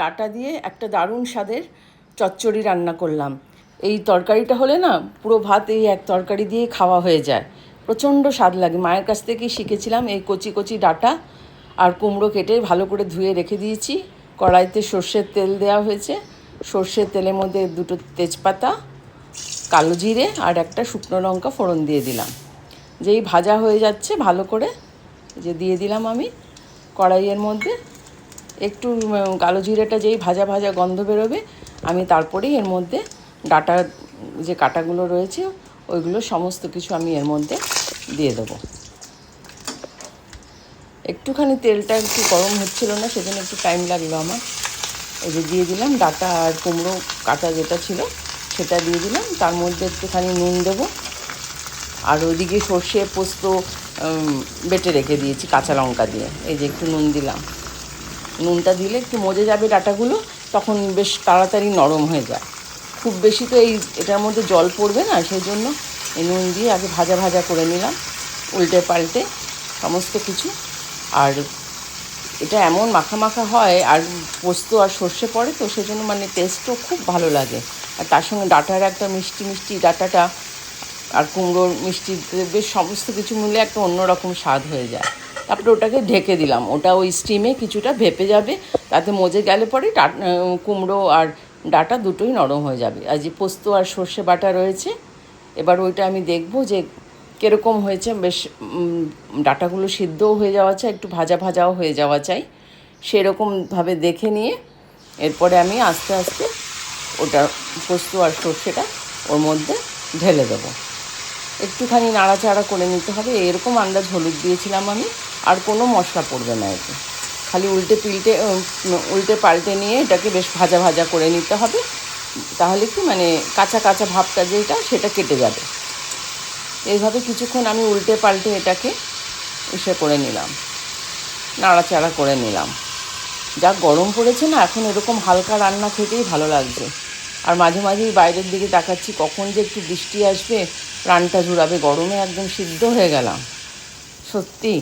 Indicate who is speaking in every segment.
Speaker 1: Data দিয়ে একটা দারুণ স্বাদের চচ্চড়ি রান্না করলাম। এই তরকারিটা হলে না পুরো ভাত এই এক তরকারি দিয়ে খাওয়া হয়ে যায়। প্রচণ্ড স্বাদ লাগে। মায়ের কাছ থেকেই শিখেছিলাম এই কচি কচি ডাটা আর কুমড়ো কেটে ভালো করে ধুয়ে রেখে দিয়েছি। কড়াইতে সর্ষের তেল দেওয়া হয়েছে। সর্ষের তেলের মধ্যে দুটো তেজপাতা, কালো জিরে আর একটা শুকনো লঙ্কা ফোড়ন দিয়ে দিলাম। যেই ভাজা হয়ে যাচ্ছে ভালো করে যে দিয়ে দিলাম আমি কড়াইয়ের মধ্যে। একটু কালো জিরেটা যেই ভাজা ভাজা গন্ধ বেরোবে, আমি তারপরেই এর মধ্যে ডাটা, যে কাটাগুলো রয়েছে, ওইগুলো সমস্ত কিছু আমি এর মধ্যে দিয়ে দেবো। একটুখানি তেলটা একটু গরম হচ্ছিল না, সেজন্য একটু টাইম লাগল আমার। এই যে দিয়ে দিলাম ডাটা আর কুমড়ো কাটা যেটা ছিল, সেটা দিয়ে দিলাম। তার মধ্যে একটুখানি নুন দেবো। আর ওইদিকে সর্ষে পোস্ত বেটে রেখে দিয়েছি কাঁচা লঙ্কা দিয়ে। এই যে একটু নুন দিলাম। নুনটা দিলে একটু মজে যাবে ডাটাগুলো, তখন বেশ তাড়াতাড়ি নরম হয়ে যায়। খুব বেশি তো এই, এটার মধ্যে জল পড়বে না সেই জন্য এই নুন দিয়ে আগে ভাজা ভাজা করে নিলাম, উল্টে পাল্টে সমস্ত কিছু। আর এটা এমন মাখা মাখা হয়, আর পোস্ত আর সর্ষে পড়ে তো, সেজন্য মানে টেস্টও খুব ভালো লাগে। আর তার সঙ্গে ডাটার একটা মিষ্টি মিষ্টি ডাটাটা আর কুমড়োর মিষ্টি বেশ সমস্ত কিছু মিলে একটা অন্যরকম স্বাদ হয়ে যায়। তারপরে ওটাকে ঢেকে দিলাম। ওটা ওই স্টিমে কিছুটা ভেপে যাবে, তাতে মজে গেলে পরে কুমড়ো আর ডাটা দুটোই নরম হয়ে যাবে। আর যে পোস্ত আর সর্ষে বাটা রয়েছে, এবার ওইটা আমি দেখব যে কীরকম হয়েছে। বেশ ডাটাগুলো সিদ্ধও হয়ে যাওয়া চাই, একটু ভাজা ভাজাও হয়ে যাওয়া চাই। সেরকমভাবে দেখে নিয়ে এরপরে আমি আস্তে আস্তে ওটা পোস্ত আর সর্ষেটা ওর মধ্যে ঢেলে দেবো। একটুখানি নাড়াচাড়া করে নিতে হবে। এরকম আন্দাজ হলুদ দিয়েছিলাম আমি। আর কোনো মশলা পড়বে না এতে। খালি উল্টে পিল্টে উল্টে পাল্টে নিয়ে এটাকে বেশ ভাজা ভাজা করে নিতে হবে। তাহলে কি মানে কাঁচা কাঁচা ভাবটা যেটা, সেটা কেটে যাবে। এইভাবে কিছুক্ষণ আমি উল্টে পাল্টে এটাকে ইসে করে নিলাম। নাড়াচাড়া করে নিলাম। যা গরম পড়েছে না, এখন এরকম হালকা রান্না খেতেই ভালো লাগছে। আর মাঝে মাঝেই বাইরের দিকে তাকাচ্ছি, কখন যে একটু বৃষ্টি আসবে, প্রাণটা জুড়াবে গরমে একদম সিদ্ধ হয়ে গেলাম। সত্যি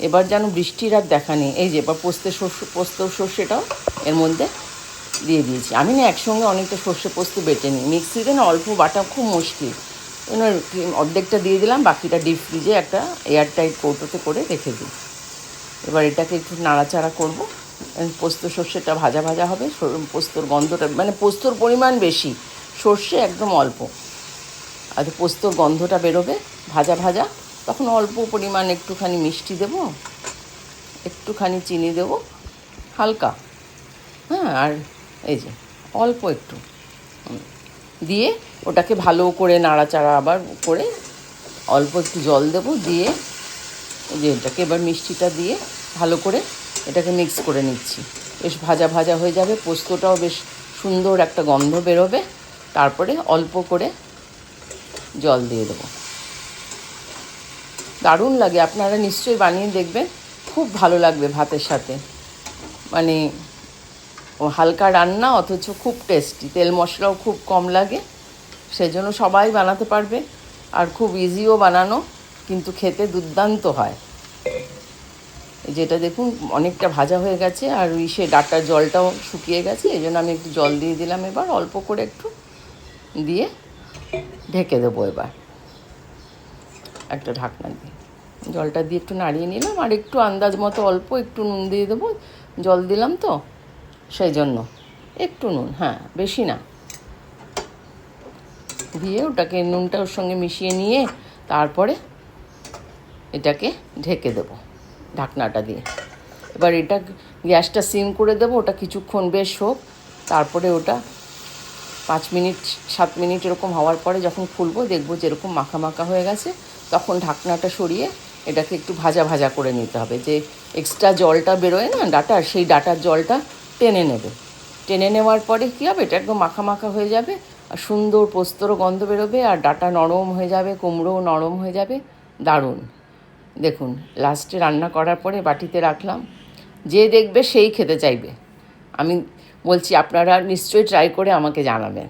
Speaker 1: এবার যেন বৃষ্টির আর দেখা নেই। এই যে, এবার পোস্তে শস্য পোস্ত সর্ষেটাও এর মধ্যে দিয়ে দিয়েছি। আমি না একসঙ্গে অনেকটা সর্ষে পোস্ত বেটে নিই। মিক্সিতে না অল্প বাটা খুব মুশকিল। অর্ধেকটা দিয়ে দিলাম, বাকিটা ডিপ ফ্রিজে একটা এয়ার টাইট কৌটোতে করে রেখে দিই। এবার এটাকে একটু নাড়াচাড়া করব। পোস্ত সর্ষেটা ভাজা ভাজা হবে। পোস্তর গন্ধটা মানে পোস্তর পরিমাণ বেশি, সর্ষে একদম অল্প। আর পোস্তর গন্ধটা বেরোবে ভাজা ভাজা। তখন অল্প পরিমাণ একটুখানি মিষ্টি দেবো, একটুখানি চিনি দেবো, হালকা। হ্যাঁ আর এই যে, অল্প একটু। দিয়ে ওটাকে ভালো করে নাড়াচাড়া আবার করে অল্প একটু জল দেবো, দিয়ে যে এটাকে এবার মিষ্টিটা দিয়ে ভালো করে এটাকে মিক্স করে নিচ্ছি। বেশ ভাজা ভাজা হয়ে যাবে, পোস্তটাও বেশ সুন্দর একটা গন্ধ বেরোবে। তারপরে অল্প করে জল দিয়ে দেবো। দারুণ লাগে। আপনারা নিশ্চয়ই বানিয়ে দেখবেন। খুব ভালো লাগবে ভাতের সাথে। মানে ও হালকা রান্না, অথচ খুব টেস্টি তেল মশলাও খুব কম লাগে। সেজন্য সবাই বানাতে পারবে। আর খুব ইজিও বানানো, কিন্তু খেতে দুর্দান্ত হয়। যেটা দেখুন, অনেকটা ভাজা হয়ে গেছে, আর ওই সে ডাটার জলটাও শুকিয়ে গেছে। এই জন্য আমি একটু জল দিয়ে দিলাম এবার। অল্প করে একটু দিয়ে ঢেকে দেবো এবার। একটা ঢাকনা দিয়ে। জলটা দিয়ে একটু নাড়িয়ে নিলাম, আর একটু আন্দাজ মতো অল্প একটু নুন দিয়ে দেবো। জল দিলাম তো, সেই জন্য। একটু নুন হ্যাঁ বেশি না। দিয়ে ওটাকে নুনটা ওর সঙ্গে মিশিয়ে নিয়ে তারপরে এটাকে ঢেকে দেবো, ঢাকনাটা দিয়ে। এবার এটা গ্যাসটা সিম করে দেবো, ওটা কিছুক্ষণ বেশ হোক, তারপরে ওটা পাঁচ মিনিট, সাত মিনিট এরকম হওয়ার পরে যখন খুলবো, দেখব যেরকম মাখা মাখা হয়ে গেছে, তখন ঢাকনাটা সরিয়ে এটাকে একটু ভাজা ভাজা করে নিতে হবে। যে এক্সট্রা জলটা বেরোয় না ডাটার, সেই ডাটার জলটা টেনে নেবে। টেনে নেওয়ার পরে কী হবে? এটা একদম মাখা মাখা হয়ে যাবে, আর সুন্দর পোস্তরও গন্ধ বেরোবে, আর ডাটা নরম হয়ে যাবে, কুমড়োও নরম হয়ে যাবে। দারুণ। দেখুন লাস্টে রান্না করার পরে বাটিতে রাখলাম। যে দেখবে সেই খেতে চাইবে। আমি বলছি আপনারা নিশ্চয়ই ট্রাই করে আমাকে জানাবেন।